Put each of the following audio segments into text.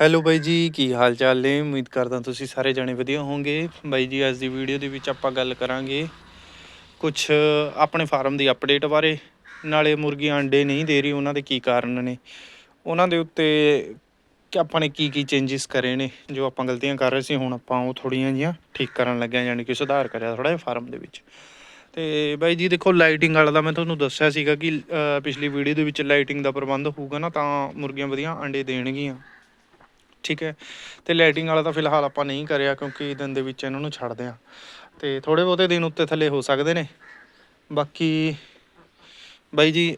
Hello ਬਾਈ ਜੀ, ਕੀ ਹਾਲ ਚਾਲ ਨੇ? ਉਮੀਦ ਕਰਦਾ ਤੁਸੀਂ ਸਾਰੇ ਜਣੇ ਵਧੀਆ ਹੋਵੋਗੇ। ਬਾਈ ਜੀ, ਅੱਜ ਦੀ ਵੀਡੀਓ ਦੇ ਵਿੱਚ ਆਪਾਂ ਗੱਲ ਕਰਾਂਗੇ ਕੁਝ ਆਪਣੇ ਫਾਰਮ ਦੀ ਅਪਡੇਟ ਬਾਰੇ। ਨਾਲੇ ਮੁਰਗੀਆਂ ਅੰਡੇ ਨਹੀਂ ਦੇ ਰਹੀ, ਉਹਨਾਂ ਦੇ ਕੀ ਕਾਰਨ ਨੇ? ਉਹਨਾਂ ਦੇ ਉੱਤੇ ਕਿ ਆਪਾਂ ਨੇ ਕੀ ਕੀ ਚੇਂਜਸ ਕਰੇ ਨੇ? ਜੋ ਆਪਾਂ ਗਲਤੀਆਂ ਕਰ ਰਹੇ ਸੀ, ਹੁਣ ਆਪਾਂ ਉਹ ਥੋੜੀਆਂ ਜੀਆਂ ਠੀਕ ਕਰਨ ਲੱਗੇ ਹਾਂ ਯਾਨੀ ਕਿ ਸੁਧਾਰ ਕਰਿਆ ਥੋੜਾ ਜਿਹਾ ਫਾਰਮ ਦੇ ਵਿੱਚ। ਤੇ ਬਾਈ ਜੀ, ਦੇਖੋ ਲਾਈਟਿੰਗ ਵਾਲਾ ਦਾ ਮੈਂ ਤੁਹਾਨੂੰ ਦੱਸਿਆ ਸੀਗਾ ਕਿ ਪਿਛਲੀ ਵੀਡੀਓ ਦੇ ਵਿੱਚ ਲਾਈਟਿੰਗ ਦਾ ਪ੍ਰਬੰਧ ਹੋਊਗਾ ਨਾ, ਤਾਂ ਮੁਰਗੀਆਂ ਵਧੀਆ ਅੰਡੇ ਦੇਣਗੀਆਂ। ਠੀਕ ਹੈ। ਤੇ ਲਾਈਟਿੰਗ ਵਾਲਾ ਤਾਂ ਫਿਲਹਾਲ ਆਪਾਂ ਨਹੀਂ ਕਰਿਆ ਕਿਉਂਕਿ ਦਿਨ ਦੇ ਵਿੱਚ ਇਹਨਾਂ ਨੂੰ ਛੱਡਦੇ ਆ ਤੇ ਥੋੜੇ ਬਹੁਤੇ ਦਿਨ ਉੱਤੇ ਥੱਲੇ ਹੋ ਸਕਦੇ ਨੇ। ਬਾਕੀ ਬਾਈ ਜੀ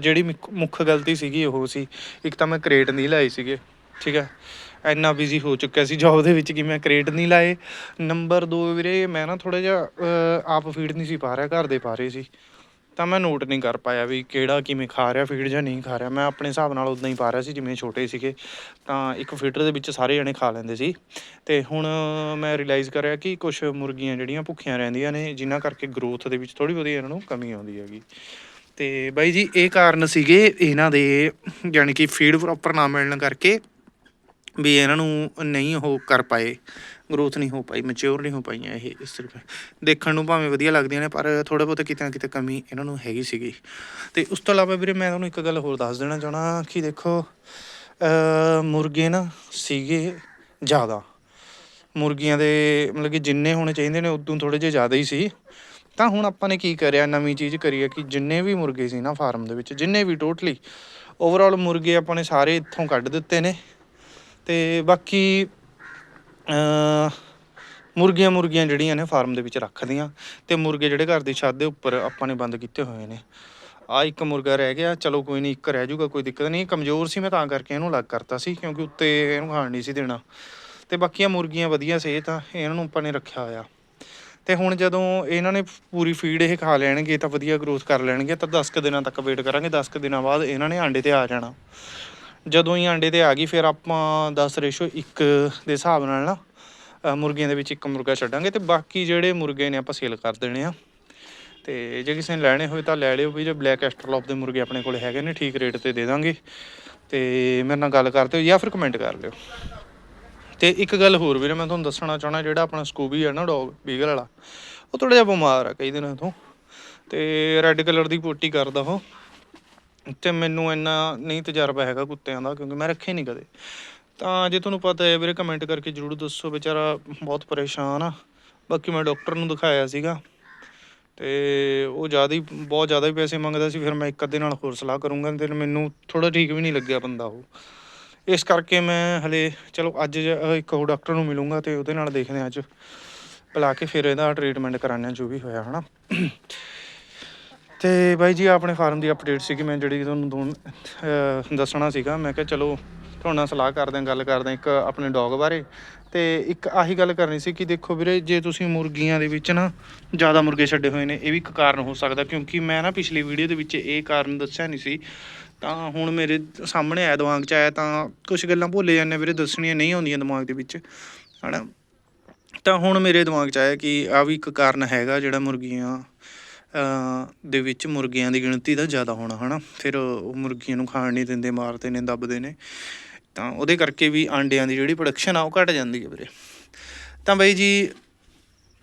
ਜਿਹੜੀ ਮੁੱਖ- ਮੁੱਖ ਗਲਤੀ ਸੀਗੀ ਉਹ ਸੀ, ਇੱਕ ਤਾਂ ਮੈਂ ਕ੍ਰੇਟ ਨਹੀਂ ਲਾਏ ਸੀਗੇ, ਠੀਕ ਹੈ। ਇੰਨਾ ਬਿਜ਼ੀ ਹੋ ਚੁੱਕਿਆ ਸੀ ਜੌਬ ਦੇ ਵਿੱਚ ਕਿ ਮੈਂ ਕ੍ਰੇਟ ਨਹੀਂ ਲਾਏ। ਨੰਬਰ 2 ਵੀਰੇ, ਮੈਂ ਨਾ ਥੋੜਾ ਜਿਹਾ ਆਪ ਫੀਡ ਨਹੀਂ ਸੀ ਪਾ ਰਿਹਾ, ਘਰ ਦੇ ਪਾ ਰਹੇ ਸੀ। ਤਾਂ ਮੈਂ ਨੋਟ ਨਹੀਂ ਕਰ ਪਾਇਆ ਵੀ ਕਿਹੜਾ ਕਿਵੇਂ ਖਾ ਰਿਹਾ ਫੀਡ ਜਾਂ ਨਹੀਂ ਖਾ ਰਿਹਾ। ਮੈਂ ਆਪਣੇ ਹਿਸਾਬ ਨਾਲ ਉਦਾਂ ਹੀ ਪਾ ਰਿਹਾ ਸੀ, ਜਿਵੇਂ ਛੋਟੇ ਸੀਗੇ। ਤਾਂ ਇੱਕ ਫੀਡਰ ਦੇ ਵਿੱਚ ਸਾਰੇ ਜਣੇ ਖਾ ਲੈਂਦੇ ਸੀ। ਤੇ ਹੁਣ ਮੈਂ ਰਿਅਲਾਈਜ਼ ਕਰਿਆ ਕਿ ਕੁਝ ਮੁਰਗੀਆਂ ਜਿਹੜੀਆਂ ਭੁੱਖੀਆਂ ਰਹਿੰਦੀਆਂ ਨੇ, ਜਿਨ੍ਹਾਂ ਕਰਕੇ ਗਰੋਥ ਦੇ ਵਿੱਚ ਥੋੜੀ ਬਹੁਤੀ ਇਹਨਾਂ ਨੂੰ ਕਮੀ ਆਉਂਦੀ ਹੈਗੀ। ਤੇ ਬਾਈ ਜੀ, ਇਹ ਕਾਰਨ ਸੀਗੇ ਇਹਨਾਂ ਦੇ ਯਾਨੀ ਕਿ ਫੀਡ ਪ੍ਰੋਪਰ ਨਾ ਮਿਲਣ ਕਰਕੇ ਵੀ ਇਹਨਾਂ ਨੂੰ ਨਹੀਂ ਉਹ ਕਰ ਪਾਏ ਗਰੋਥ ਨਹੀਂ ਹੋ ਪਾਈ ਮੈਚੁਰ ਨਹੀਂ ਹੋ ਪਾਈਆਂ ਇਹ ਇਸ ਤਰ੍ਹਾਂ। ਦੇਖਣ ਨੂੰ ਭਾਵੇਂ ਵਧੀਆ ਲੱਗਦੀਆਂ ਨੇ, ਪਰ ਥੋੜਾ ਬਹੁਤ ਕਿਤੇ ਨਾ ਕਿਤੇ ਕਮੀ ਇਹਨਾਂ ਨੂੰ ਹੈਗੀ ਸੀਗੀ। ਤੇ ਉਸ ਤੋਂ ਇਲਾਵਾ ਵੀਰੇ ਮੈਂ ਤੁਹਾਨੂੰ ਇੱਕ ਗੱਲ ਹੋਰ ਦੱਸ ਦੇਣਾ ਚਾਹਣਾ ਕਿ ਦੇਖੋ ਮੁਰਗੇ ਨਾ ਸੀਗੇ ਜ਼ਿਆਦਾ। ਮੁਰਗੀਆਂ ਦੇ ਮਤਲਬ ਕਿ ਜਿੰਨੇ ਹੋਣੇ ਚਾਹੀਦੇ ਨੇ, ਉਦੋਂ ਥੋੜੇ ਜਿਹੇ ਜ਼ਿਆਦਾ ਹੀ ਸੀ। ਤਾਂ ਹੁਣ ਆਪਾਂ ਨੇ ਕੀ ਕਰਿਆ, ਨਵੀਂ ਚੀਜ਼ ਕਰੀ ਹੈ ਕਿ ਜਿੰਨੇ ਵੀ ਮੁਰਗੇ ਸੀ ਨਾ ਫਾਰਮ ਦੇ ਵਿੱਚ, ਜਿੰਨੇ ਵੀ ਟੋਟਲੀ ਓਵਰਆਲ ਮੁਰਗੇ ਆਪਾਂ ਨੇ ਸਾਰੇ ਇੱਥੋਂ ਕੱਢ ਦਿੱਤੇ ਨੇ। ਤੇ ਬਾਕੀ ਮੁਰਗੀਆਂ ਮੁਰਗੀਆਂ ਜਿਹੜੀਆਂ ਨੇ ਫਾਰਮ ਦੇ ਵਿੱਚ ਰੱਖਦੀਆਂ ਤੇ ਮੁਰਗੇ ਜਿਹੜੇ ਘਰ ਦੀ ਛੱਤ ਦੇ ਉੱਪਰ ਆਪਾਂ ਨੇ ਬੰਦ ਕੀਤੇ ਹੋਏ ਨੇ। ਆ ਇੱਕ ਮੁਰਗਾ ਰਹਿ ਗਿਆ, ਚਲੋ ਕੋਈ ਨਹੀਂ, ਇੱਕ ਰਹਿ ਜਾਊਗਾ, ਕੋਈ ਦਿੱਕਤ ਨਹੀਂ। ਕਮਜ਼ੋਰ ਸੀ ਮੈਂ ਤਾਂ ਕਰਕੇ ਇਹਨੂੰ ਅਲੱਗ ਕਰਤਾ ਸੀ, ਕਿਉਂਕਿ ਉੱਤੇ ਇਹਨੂੰ ਖਾਣ ਨਹੀਂ ਸੀ ਦੇਣਾ। ਤੇ ਬਾਕੀਆਂ ਮੁਰਗੀਆਂ ਵਧੀਆ ਸਿਹਤ ਆ ਇਹਨਾਂ ਨੂੰ ਆਪਾਂ ਨੇ ਰੱਖਿਆ ਹੋਇਆ। ਤੇ ਹੁਣ ਜਦੋਂ ਇਹਨਾਂ ਨੇ ਪੂਰੀ ਫੀਡ ਇਹ ਖਾ ਲੈਣਗੇ ਤਾਂ ਵਧੀਆ ਗਰੋਥ ਕਰ ਲੈਣਗੇ, ਤਾਂ 10 ਕੁ ਦਿਨਾਂ ਤੱਕ ਵੇਟ ਕਰਾਂਗੇ 10 ਕੁ ਦਿਨਾਂ ਬਾਅਦ ਇਹਨਾਂ ਨੇ ਆਂਡੇ ਤੇ ਆ ਜਾਣਾ। ਜਦੋਂ ਹੀ ਆਂਡੇ ਤੇ ਆ ਗਈ, ਫਿਰ ਆਪਾਂ 10 ਰੇਸ਼ੋ 1 ਦੇ ਹਿਸਾਬ ਨਾਲ ਨਾ ਮੁਰਗੀਆਂ ਦੇ ਵਿੱਚ ਇੱਕ ਮੁਰਗਾ ਛੱਡਾਂਗੇ ਤੇ ਬਾਕੀ ਜਿਹੜੇ ਮੁਰਗੇ ਨੇ ਆਪਾਂ ਸੇਲ ਕਰ ਦੇਣੇ ਆ। ਤੇ ਜੇ ਕਿਸੇ ਨੇ ਲੈਣੇ ਹੋਏ ਤਾਂ ਲੈ ਲਿਓ ਵੀ, ਜੇ ਬਲੈਕ ਐਸਟਰਲੋਪ ਦੇ ਮੁਰਗੇ ਆਪਣੇ ਕੋਲ ਹੈਗੇ ਨੇ, ਠੀਕ ਰੇਟ ਤੇ ਦੇ ਦਾਂਗੇ। ਤੇ ਮੇਰੇ ਨਾਲ ਗੱਲ ਕਰਦੇ ਹੋ ਜਾਂ ਫਿਰ ਕਮੈਂਟ ਕਰ ਲਿਓ ਤੇ ਇੱਕ ਗੱਲ ਹੋਰ ਵੀਰੇ ਮੈਂ ਤੁਹਾਨੂੰ ਦੱਸਣਾ ਚਾਹਣਾ ਜਿਹੜਾ ਆਪਣਾ ਸਕੂਬੀ ਹੈ ਨਾ ਡੌਗ, ਬੀਗਲ ਵਾਲਾ, ਉਹ ਥੋੜਾ ਜਿਹਾ ਬਿਮਾਰ ਆ ਕਈ ਦਿਨਾਂ ਤੋਂ। ਤੇ ਰੈੱਡ ਕਲਰ ਦੀ ਪੋਟੀ ਕਰਦਾ ਉਹ। ਤੇ ਮੈਨੂੰ ਇੰਨਾ ਨਹੀਂ ਤਜਰਬਾ ਹੈਗਾ ਕੁੱਤਿਆਂ ਦਾ, ਕਿਉਂਕਿ ਮੈਂ ਰੱਖੇ ਨਹੀਂ ਕਦੇ। ਤਾਂ ਜੇ ਤੁਹਾਨੂੰ ਪਤਾ ਹੈ, ਵੀਰੇ ਕਮੈਂਟ ਕਰਕੇ ਜਰੂਰ ਦੱਸੋ, ਵਿਚਾਰਾ ਬਹੁਤ ਪਰੇਸ਼ਾਨ ਆ। ਬਾਕੀ ਮੈਂ ਡਾਕਟਰ ਨੂੰ ਦਿਖਾਇਆ ਸੀਗਾ, ਤੇ ਉਹ ਜ਼ਿਆਦਾ ਹੀ, ਬਹੁਤ ਜ਼ਿਆਦਾ ਹੀ ਪੈਸੇ ਮੰਗਦਾ ਸੀ, ਫਿਰ ਮੈਂ ਇੱਕ ਅੱਧੇ ਨਾਲ ਹੋਰ ਸਲਾਹ ਕਰੂੰਗਾ, ਤੇ ਮੈਨੂੰ ਥੋੜਾ ਠੀਕ ਵੀ ਨਹੀਂ ਲੱਗਿਆ ਬੰਦਾ ਉਹ। ਇਸ ਕਰਕੇ ਮੈਂ ਹਲੇ, ਚਲੋ ਅੱਜ ਇੱਕ ਹੋਰ ਡਾਕਟਰ ਨੂੰ ਮਿਲੂੰਗਾ ਤੇ ਉਹਦੇ ਨਾਲ ਦੇਖਦੇ ਹਾਂ ਅੱਜ। ਬੁਲਾ ਕੇ ਫਿਰ ਇਹਦਾ ਟ੍ਰੀਟਮੈਂਟ ਕਰਾਉਂਦੇ ਹਾਂ, ਜੋ ਵੀ ਹੋਇਆ, ਹਨਾ। ਤੇ ਬਾਈ ਜੀ, ਆਪਣੇ ਫਾਰਮ ਦੀ ਅਪਡੇਟ ਸੀਗੀ, ਮੈਂ ਜਿਹੜੀ ਤੁਹਾਨੂੰ ਦੋ, ਅਹ ਦੱਸਣਾ ਸੀਗਾ। ਮੈਂ ਕਿਹਾ, ਚਲੋ, ਤੁਹਾਡੇ ਨਾਲ ਸਲਾਹ ਕਰਦੇ ਹਾਂ, ਗੱਲ ਕਰਦੇ ਹਾਂ ਇੱਕ ਆਪਣੇ ਡੌਗ ਬਾਰੇ। ਤੇ ਇੱਕ ਆਹੀ ਗੱਲ ਕਰਨੀ ਸੀ ਕਿ ਦੇਖੋ ਵੀਰੇ, ਜੇ ਤੁਸੀਂ ਮੁਰਗੀਆਂ ਦੇ ਵਿੱਚ ਨਾ ਜ਼ਿਆਦਾ ਮੁਰਗੇ ਛੱਡੇ ਹੋਏ ਨੇ, ਇਹ ਵੀ ਇੱਕ ਕਾਰਨ ਹੋ ਸਕਦਾ, ਕਿਉਂਕਿ ਮੈਂ ਨਾ ਪਿਛਲੀ ਵੀਡੀਓ ਦੇ ਵਿੱਚ ਇਹ ਕਾਰਨ ਦੱਸਿਆ ਨਹੀਂ ਸੀ। ਤਾਂ ਹੁਣ ਮੇਰੇ ਸਾਹਮਣੇ ਆਇਆ, ਦਿਮਾਗ 'ਚ ਆਇਆ, ਤਾਂ ਕੁਝ ਗੱਲਾਂ ਭੁੱਲੇ ਜਾਂਦੇ ਵੀਰੇ, ਦੱਸਣੀਆਂ ਨਹੀਂ ਆਉਂਦੀਆਂ ਦਿਮਾਗ ਦੇ ਵਿੱਚ, ਹਨਾ? ਤਾਂ ਹੁਣ ਮੇਰੇ ਦਿਮਾਗ 'ਚ ਆਇਆ ਕਿ ਆ ਵੀ ਇੱਕ ਕਾਰਨ ਹੈਗਾ ਜਿਹੜਾ ਮੁਰਗੀਆਂ ਦੇ ਵਿੱਚ ਮੁਰਗੀਆਂ ਦੀ ਗਿਣਤੀ ਦਾ ਜ਼ਿਆਦਾ ਹੋਣਾ, ਹਨਾ? ਫਿਰ ਉਹ ਮੁਰਗੀਆਂ ਨੂੰ ਖਾਣ ਨਹੀਂ ਦਿੰਦੇ, ਮਾਰਦੇ ਨੇ, ਦੱਬਦੇ ਨੇ। ਤਾਂ ਉਹਦੇ ਕਰਕੇ ਵੀ ਆਂਡਿਆਂ ਦੀ ਜਿਹੜੀ ਪ੍ਰੋਡਕਸ਼ਨ ਆ, ਉਹ ਘਟ ਜਾਂਦੀ ਹੈ ਵੀਰੇ। ਤਾਂ ਬਾਈ ਜੀ,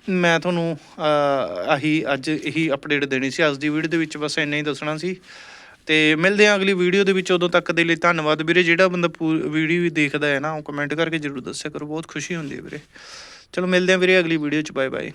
ਮੈਂ ਤੁਹਾਨੂੰ ਆਹੀ ਅੱਜ ਇਹੀ ਅਪਡੇਟ ਦੇਣੀ ਸੀ। ਅੱਜ ਦੀ ਵੀਡੀਓ ਦੇ ਵਿੱਚ ਬਸ ਇੰਨਾ ਹੀ ਦੱਸਣਾ ਸੀ। ਤੇ ਮਿਲਦੇ ਹਾਂ ਅਗਲੀ ਵੀਡੀਓ ਦੇ ਵਿੱਚ। ਉਦੋਂ ਤੱਕ ਦੇ ਲਈ ਧੰਨਵਾਦ ਵੀਰੇ। ਜਿਹੜਾ ਬੰਦਾ ਵੀਡੀਓ ਵੀ ਦੇਖਦਾ ਹੈ ਨਾ, ਉਹ ਕਮੈਂਟ ਕਰਕੇ ਜਰੂਰ ਦੱਸਿਆ ਕਰੋ। ਬਹੁਤ ਖੁਸ਼ੀ ਹੁੰਦੀ ਹੈ ਵੀਰੇ। ਚਲੋ ਮਿਲਦੇ ਹਾਂ ਵੀਰੇ ਅਗਲੀ ਵੀਡੀਓ ਚ। Bye bye